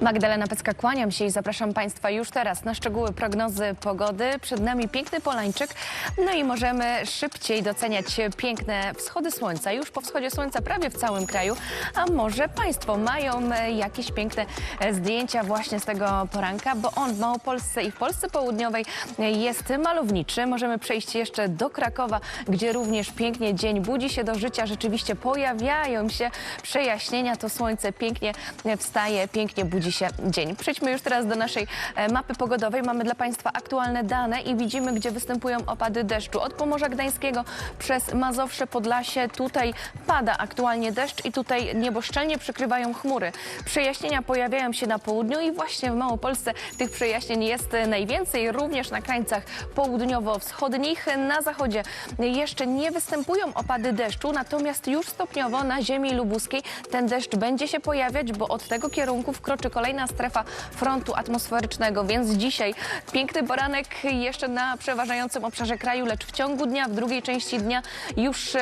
Magdalena Pecka, kłaniam się i zapraszam Państwa już teraz na szczegóły prognozy pogody. Przed nami piękny Polańczyk, no i możemy szybciej doceniać piękne wschody słońca. Już po wschodzie słońca prawie w całym kraju, a może Państwo mają e, jakieś piękne e, zdjęcia właśnie z tego poranka, bo on w Małopolsce i w Polsce Południowej e, jest malowniczy. Możemy przejść jeszcze do Krakowa, gdzie również pięknie dzień budzi się do życia. Rzeczywiście pojawiają się przejaśnienia, to słońce pięknie wstaje, pięknie budzi się dzień. Przejdźmy już teraz do naszej e, mapy pogodowej. Mamy dla Państwa aktualne dane i widzimy, gdzie występują opady deszczu. Od Pomorza Gdańskiego przez Mazowsze, Podlasie. Tutaj pada aktualnie deszcz i tutaj niebo szczelnie przykrywają chmury. Przejaśnienia pojawiają się na południu i właśnie w Małopolsce tych przejaśnień jest najwięcej, również na krańcach południowo-wschodnich. Na zachodzie jeszcze nie występują opady deszczu, natomiast już stopniowo na ziemi lubuskiej ten deszcz będzie się pojawiać, bo od tego kierunku wkroczy kolejna strefa frontu atmosferycznego, więc dzisiaj piękny poranek jeszcze na przeważającym obszarze kraju, lecz w ciągu dnia, w drugiej części dnia już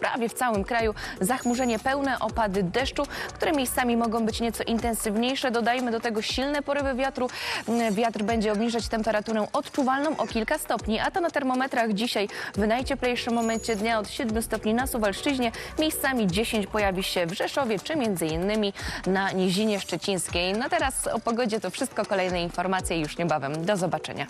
prawie w całym kraju zachmurzenie pełne, opady deszczu, które miejscami mogą być nieco intensywniejsze. Dodajmy do tego silne porywy wiatru. Mm, Wiatr będzie obniżać temperaturę odczuwalną o kilka stopni, a to na termometrach dzisiaj w najcieplejszym momencie dnia od 7 stopni na Suwalszczyźnie, miejscami 10 pojawi się w Rzeszowie czy między innymi na Nizinie Szczecińskiej. No teraz o pogodzie to wszystko, kolejne informacje już niebawem. Do zobaczenia.